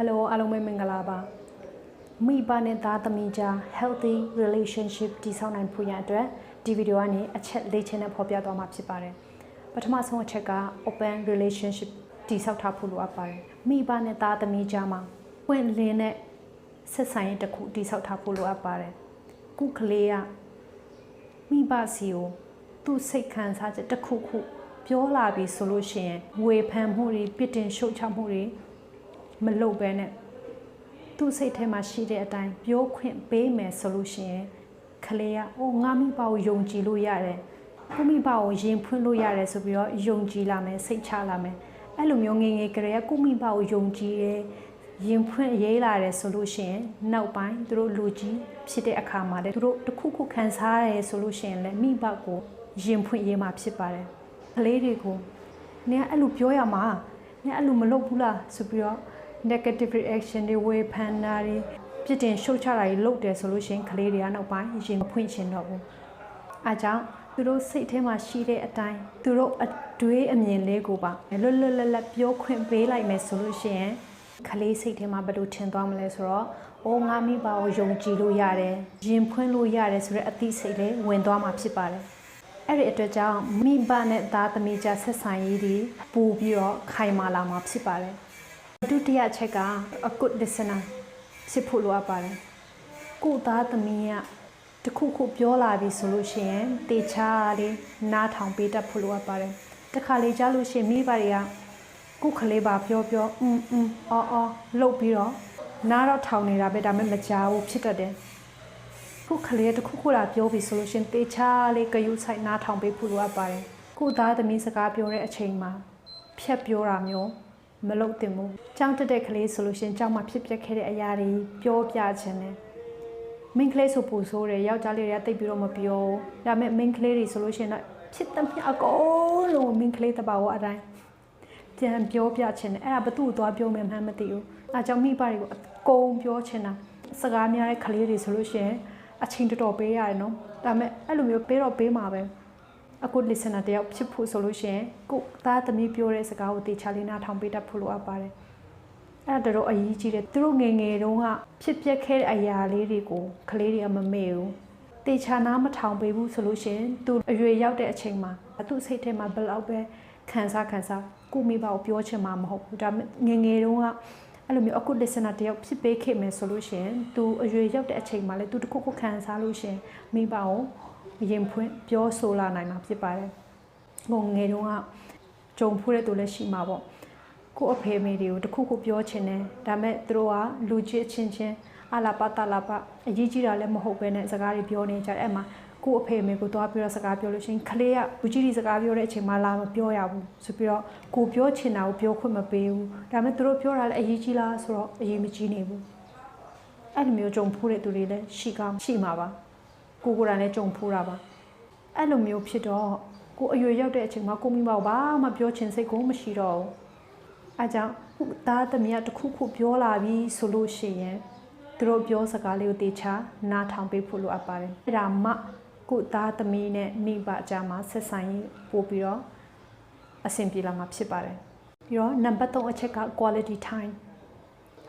Hello အားလုံးပဲမင်္ဂလာပါမိဘနဲ့သားသမီးကြား healthy relationship တည်ဆောက်နိုင်ဖို့ရန်အတွက်ဒီဗီဒီယိုကနေအချက်၄ချက်နဲ့ဖော်ပြသွားမှာဖြစ်ပါတယ်ပထမဆုံးအချက်က open relationship တည်ဆောက်ထားဖို့လိုအပ်ပါတယ်မိဘနဲ့သားသမီးကြားမှာပွင့်လင်းတဲ့ဆက်ဆံရေးတစ်ခုတည်ဆောက်ထားဖို့လိုအပ်ပါတယ်ခုကလေးကမိဘစီကိုသူ့စိတ်ခံစားချက်တစ်ခုခုပြောလာပြီဆိုလို့ရှိရင်ဝေဖန်မှုတွေပြစ်တင်ရှုတ်ချမှုတွေ မလုပ်ဘဲနဲ့သူ့စိတ်ထဲမှာရှိတဲ့အတိုင်းပြောခွင့်ပေးမယ်ဆိုလို့ရှိရင်ခလေးကအိုးငါမိဘကိုယုံကြည်လို့ရတယ်ကိုမိဘကိုရင်ဖွင့်လို့ရတယ်ဆိုပြီးတော့ယုံကြည်လာမယ်စိတ်ချလာမယ်အဲ့လိုမျိုးငယ်ငယ်ကလေးကကိုမိဘကိုယုံကြည်တယ်ရင်ဖွင့်ရေးလာတယ်ဆိုလို့ရှိရင်နောက်ပိုင်းသူတို့လူကြီးဖြစ်တဲ့အခါမှာလည်းသူတို့တစ်ခုခုခံစားရတယ်ဆိုလို့ရှိရင်လည်းမိဘကိုရင်ဖွင့်ရေးမှာဖြစ်ပါတယ်ကလေးတွေကိုနင်ကအဲ့လိုပြောရမှာနင်အဲ့လိုမလုပ်ဘူးလားဆိုပြီးတော့ negative reaction တွေဝေဖန်တာတွေပြစ်တင်ရှုတ်ချတာတွေလုပ်တယ်ဆိုလို့ရှိရင်ကလေးတွေကနောက်ပိုင်းရင်မဖွင့်ချင်တော့ဘူးအားကြောင့်သူတို့စိတ်ထဲမှာရှိတဲ့အတိုင်းသူတို့အတွေးအမြင်လေးကိုပါလွတ်လွတ်လပ်လပ်ပြောခွင့်ပေးလိုက်မယ်ဆိုလို့ရှိရင်ကလေးစိတ်ထဲမှာဘယ်လိုထင်သွားမလဲဆိုတော့အိုးငါမိပါကိုယုံကြည်လို့ရတယ်ရင်ဖွင့်လို့ရတယ်ဆိုတဲ့အသိစိတ်လေးဝင်သွားမှာဖြစ်ပါတယ်အဲ့ဒီအတွက်ကြောင့်မိဘနဲ့သားသမီးကြားဆက်ဆံရေးတွေပို့ပြီးတော့ခိုင်မာလာမှာဖြစ်ပါတယ် ဒုတိယချက်ကအကုတ် listener ဖြစ်ဖို့လိုအပ်ပါတယ်ကိုသားသမီးကတခုခုပြောလာပြီဆိုလို့ရှိရင်တေချာလေးနားထောင်ပေးတတ်ဖို့လိုအပ်ပါတယ်တခါလေကြားလို့ရှိရင်မိဘတွေကကိုခလေးပါပြောပြောအင်းအင်းအော်အော်လှုပ်ပြီးတော့နားတော့ထောင်နေတာပဲဒါပေမဲ့မကြားဘူးဖြစ်တတ်တယ်ကိုခလေးတခုခုလာပြောပြီဆိုလို့ရှိရင်တေချာလေးကယူဆိုင်နားထောင်ပေးဖို့လိုအပ်ပါတယ်ကိုသားသမီးစကားပြောတဲ့အချိန်မှာဖြတ်ပြောတာမျိုး မလုပ်သင့်ဘူးကြောင်းတက်တဲ့ကလေးဆိုလို့ရှင်ကြောင်းမှာဖြစ်ပျက်ခဲ့တဲ့အရာတွေပြောပြခြင်းနဲ့မင်းကလေးဆိုပူဆိုးတယ်ယောက်ျားလေးတွေကတိတ်ပြီးတော့မပြောဒါပေမဲ့မင်းကလေးတွေဆိုလို့ရှင်တော့ဖြစ်သမျှအကုန်လုံးမင်းကလေးတဘာဝအတိုင်းပြန်ပြောပြခြင်းနဲ့အဲ့ဒါဘသူ့ကိုသွားပြောမယ်မှန်းမသိဘူးအဲကြောင့်မိဘတွေကိုအကုန်ပြောချင်တာစကားများတဲ့ကလေးတွေဆိုလို့ရှင်အချိန်တော်တော်ပေးရတယ်နော်ဒါပေမဲ့အဲ့လိုမျိုးပေးတော့ပေးမှာပဲ အခု listener တယောက်ဖြစ်ဖို့ဆိုလို့ရှိရင်ကိုသားသမီးပြောတဲ့စကားကိုတေချာလေးနားထောင်ပေးတတ်ဖို့လိုအပ်ပါတယ်အဲ့ဒါတော့အရေးကြီးတယ်သူတို့ငယ်ငယ်တုန်းကဖြစ်ပျက်ခဲ့တဲ့အရာလေးတွေကိုကလေးတွေကမမေ့ဘူးတေချာနားမထောင်ပေးဘူးဆိုလို့ရှိရင်သူအရွယ်ရောက်တဲ့အချိန်မှာသူ့စိတ်ထဲမှာဘယ်လောက်ပဲခံစားခံစားကိုမိဘကိုပြောချင်မှာမဟုတ်ဘူးဒါပေမဲ့ငယ်ငယ်တုန်းကအဲ့လိုမျိုးအခု listener တယောက်ဖြစ်ပေးခဲ့မယ်ဆိုလို့ရှိရင် तू အရွယ်ရောက်တဲ့အချိန်မှာလဲ तू တခုခုခံစားလို့ရှိရင်မိဘကို ရင်ဖွင့်ပြောဆိုလာနိုင်မှာဖြစ်ပါတယ်။ငုံငယ်တုန်းကကြုံဖူးတဲ့သူလည်းရှိမှာပေါ့။ကို့အဖေမေတွေကိုတခုခုပြောချင်တယ်။ဒါမဲ့သူတို့ကလူချစ်ချင်းချင်းအလာပတလာပအရေးကြီးတာလည်းမဟုတ်ပဲနဲ့စကားတွေပြောနေကြတယ်အဲ့မှာကို့အဖေမေကိုသွားပြီးတော့စကားပြောလို့ရှိရင်ခလေးကဘူးကြီးဒီစကားပြောတဲ့အချိန်မှာလာမပြောရဘူးဆိုပြီးတော့ကိုပြောချင်တာကိုပြောခွင့်မပေးဘူးဒါပေမဲ့သူတို့ပြောတာလည်းအရေးကြီးလားဆိုတော့အရေးမကြီးနေဘူးအဲ့လိုမျိုးကြုံဖူးတဲ့သူတွေလည်းရှိကောင်းရှိမှာပါ ကိုကိုယ်တိုင်လည်းကြုံဖူးတာပါအဲ့လိုမျိုးဖြစ်တော့ကိုအရွယ်ရောက်တဲ့အချိန်မှာကိုမိမဘာမှပြောချင်စိတ်ကိုမရှိတော့ဘူးအဲကြောင့်ခုသားသမီးကတစ်ခုခုပြောလာပြီဆိုလို့ရှိရင်သူတို့ပြောစကားလေးကိုတေချာနားထောင်ပေးဖို့လိုအပ်ပါတယ်အဲ့ဒါမှကိုသားသမီးနဲ့မိဘအကြားမှာဆက်ဆံရေးပို့ပြီးတော့အဆင်ပြေလာမှာဖြစ်ပါတယ်ပြီးတော့နံပါတ်3အချက်က quality time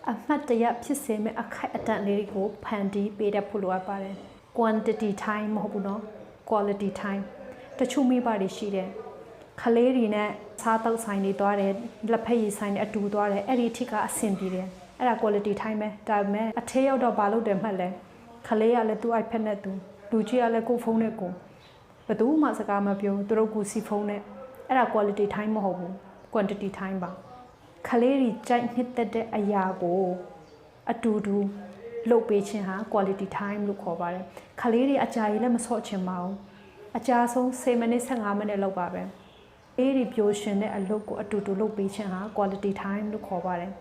အမှတ်တရဖြစ်စေမယ့်အခိုက်အတန့်လေးတွေကိုဖန်တီးပေးတတ်ဖို့လိုအပ်ပါတယ် quantity time မဟုတ်ဘူးเนาะ quality time တချို့မိဘတွေရှိတယ်ခလေးတွေနဲ့စားတောက်ဆိုင်တွေသွားတယ်လက်ဖက်ရည်ဆိုင်တွေအတူသွားတယ်အဲ့ဒီအထိကအဆင်ပြေတယ်အဲ့ဒါ quality time ပဲဒါပေမဲ့အထဲရောက်တော့ဘာလုပ်တယ်မှတ်လဲခလေးကလည်းသူ့ iPad နဲ့သူလူကြီးကလည်းကိုယ်ဖုန်းနဲ့ကိုဘယ်သူမှစကားမပြောသူတို့ကိုစီဖုန်းနဲ့အဲ့ဒါ quality time မဟုတ်ဘူး quantity time ပါခလေးတွေကြိုက်နှစ်သက်တဲ့အရာကိုအတူတူ လုပ်ပေးခြင်းဟာ quality time လို့ခေါ်ပါတယ်ခလေးတွေအကြာကြီးလည်းမဆော့ချင်ပါဘူးအကြာဆုံး10မိနစ်15မိနစ်လောက်ပါပဲအေးဒီပျော်ရွှင်တဲ့အလုပ်ကိုအတူတူလုပ်ပေးခြင်းဟာ quality time လို့ခေါ်ပါတယ်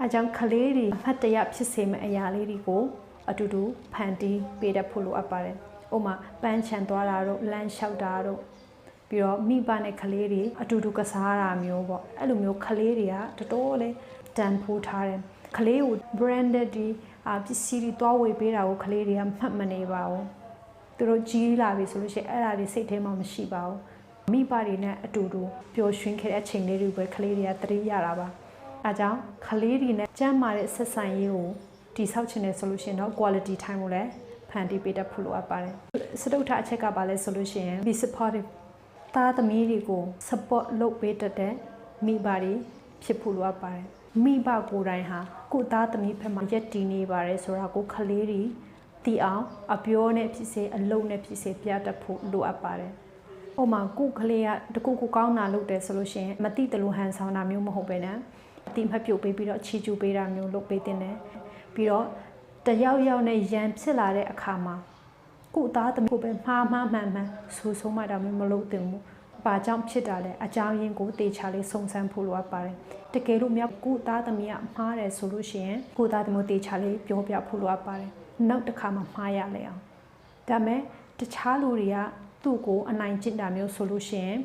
အဲကြောင့်ခလေးတွေအမှတ်တရဖြစ်စေမယ့်အရာလေးတွေကိုအတူတူဖန်တီးပေးတတ်ဖို့လိုအပ်ပါတယ်။ဥပမာပန်းချန်သွားတာတို့လမ်းလျှောက်တာတို့ပြီးတော့မိဘနဲ့ကလေးတွေအတူတူကစားတာမျိုးပေါ့အဲ့လိုမျိုးကလေးတွေကတော်တော်လေးတန်ဖိုးထားတယ်။ကလေးကို branded ဒီ အပစ္စည်းတွေတွားဝေပေးတာကိုကလေးတွေကမှတ်မနေပါဘူး။သူတို့ကြီးလာပြီဆိုလို့ရှိရင်အဲ့ဒါတွေစိတ်ထဲမှာမရှိပါဘူး။မိဘတွေနဲ့အတူတူပျော်ရွှင်ခဲ့တဲ့အချိန်လေးတွေပဲကလေးတွေကသတိရတာပါ။အားကြောင့်ကလေးတွေနဲ့ကျန်းမာတဲ့ဆက်ဆံရေးကိုတည်ဆောက်ခြင်းနဲ့ဆိုလို့ရှိရင်တော့ quality time ကိုလည်းဖန်တီးပေးတတ်ဖို့လိုအပ်ပါတယ်စတုထအချက်ကပါလဲဆိုလို့ရှိရင် be supportive သားသမီးတွေကို support လုပ်ပေးတတ်တဲ့မိဘတွေ ဖြစ်ဖို့လိုအပ်ပါတယ်မိဘကိုယ်တိုင်ဟာကိုယ်သားသမီးဖက်မှာရက်တည်နေပါတယ်ဆိုတာကိုကလေးတွေသိအောင်အပြောနဲ့ဖြစ်စေအလုပ်နဲ့ဖြစ်စေပြတတ်ဖို့လိုအပ်ပါတယ်။ဟိုမှာကုကလေးကတကူကူကောင်းတာလုပ်တယ်ဆိုလို့ရှိရင်မတိတလူဟန်ဆောင်တာမျိုးမဟုတ်ပဲနဲ့အတိမပြုတ်ပေးပြီးတော့ချီကျူပေးတာမျိုးလုပ်ပေးတင်တယ်။ပြီးတော့တယောက်ယောက်နဲ့ရန်ဖြစ်လာတဲ့အခါမှာကုသားသမီးကိုပဲမှားမှားမှန်မှန်ဆူဆုံးမှတာမျိုးမလုပ်သင့်ဘူး။ ဘာကြောင့်ဖြစ်တာလဲအကြောင်းရင်းကိုတေချာလေးစုံစမ်းဖို့လိုအပ်ပါတယ်။တကယ်လို့မြောက်ကုသားသမီးကမှားတယ်ဆိုလို့ရှိရင်ကုသားသမီးကိုတေချာလေးပြောပြဖို့လိုအပ်ပါတယ်။နောက်တစ်ခါမှမှားရလေအောင်။ဒါမဲ့တခြားလူတွေကသူ့ကိုအနိုင်ကျင့်တာမျိုးဆိုလို့ရှိရင်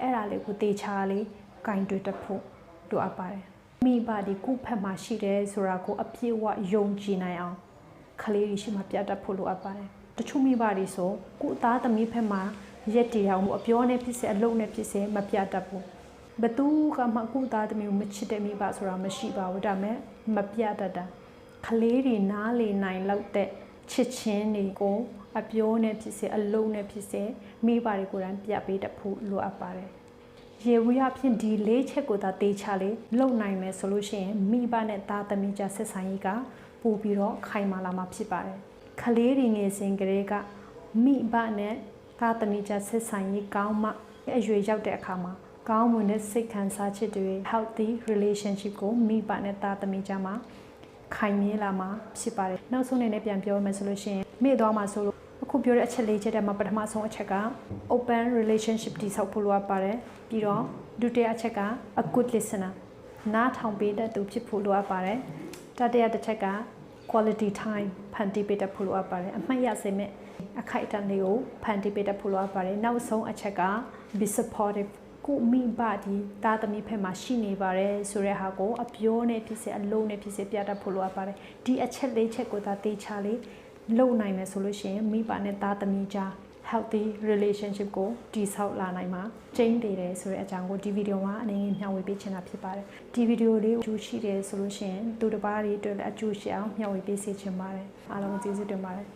အဲ့ဒါလေးကိုတေချာလေးကင်တွေ့တတ်ဖို့လိုအပ်ပါတယ်။မိဘဒီကုဖက်မှာရှိတယ်ဆိုတာကိုအပြည့်အဝယုံကြည်နိုင်အောင်ကလေးတွေရှိမှပြတတ်ဖို့လိုအပ်ပါတယ်။တချို့မိဘတွေဆိုကိုယ်သားသမီးဖက်မှာ ရက်တည်အောင်အပြောနဲ့ဖြစ်စေအလုပ်နဲ့ဖြစ်စေမပြတတ်ဘူးဘသူကမှကိုယ်သားသမီးကိုမချစ်တဲ့မိဘဆိုတာမရှိပါဘူးဒါပေမဲ့မပြတတ်တာကလေးတွေနားလေနိုင်လောက်တဲ့ချစ်ချင်းတွေကိုအပြောနဲ့ဖြစ်စေအလုပ်နဲ့ဖြစ်စေမိဘတွေကိုယ်တိုင်ပြပေးတတ်ဖို့လိုအပ်ပါတယ်ရေဝီရဖြင့်ဒီလေးချက်ကိုသာတေချာလေးလုံနိုင်မယ်ဆိုလို့ရှိရင်မိဘနဲ့သားသမီးကြားဆက်ဆံရေးကပို့ပြီးတော့ခိုင်မာလာမှာဖြစ်ပါတယ်ကလေးတွေငယ်စဉ်ကလေးကမိဘနဲ့ သားသမီးကြားဆက်ဆံရေးကောင်းမှအရွယ်ရောက်တဲ့အခါမှာကောင်းမွန်တဲ့စိတ်ခံစားချက်တွေ healthy relationship ကိုမိဘနဲ့သားသမီးကြားမှာခိုင်မြဲလာမှာဖြစ်ပါတယ်နောက်ဆုံးအနေနဲ့ပြန်ပြောမယ်ဆိုလို့ရှိရင်မိသွားမှာဆိုလို့အခုပြောတဲ့အချက်လေးချက်တည်းမှာပထမဆုံးအချက်က open relationship တည်ဆောက်ဖို့လိုအပ်ပါတယ်ပြီးတော့ဒုတိယအချက်က a good listener နားထောင်ပေးတဲ့သူဖြစ်ဖို့လိုအပ်ပါတယ်တတိယတစ်ချက်က quality time ဖန်တီးပေးတတ်ဖို့လိုအပ်ပါတယ်အမှတ်ရစေမဲ့ အခိုက်အတန့်လေးကိုဖန်တီးပေးတတ်ဖို့လိုအပ်ပါတယ်နောက်ဆုံးအချက်က be supportive ကိုမိဘဒီတာသမီဖက်မှာရှိနေပါတယ်ဆိုတဲ့ဟာကိုအပြောနဲ့ဖြစ်စေအလုံးနဲ့ဖြစ်စေပြတတ်ဖို့လိုအပ်ပါတယ်ဒီအချက်လေးချက်ကိုသာတေချာလေးလုံနိုင်မယ်ဆိုလို့ရှိရင်မိဘနဲ့တာသမီကြား healthy relationship ကိုတည်ဆောက်လာနိုင်မှာကျင်းတည်တယ်ဆိုတဲ့အကြောင်းကိုဒီဗီဒီယိုမှာအနေနဲ့မျှဝေပေးချင်တာဖြစ်ပါတယ်ဒီဗီဒီယိုလေးကိုအကျိုးရှိတယ်ဆိုလို့ရှိရင်သူတစ်ပါးတွေအတွက်လည်းအကျိုးရှိအောင်မျှဝေပေးစေချင်ပါတယ်အားလုံးကျေးဇူးတင်ပါတယ်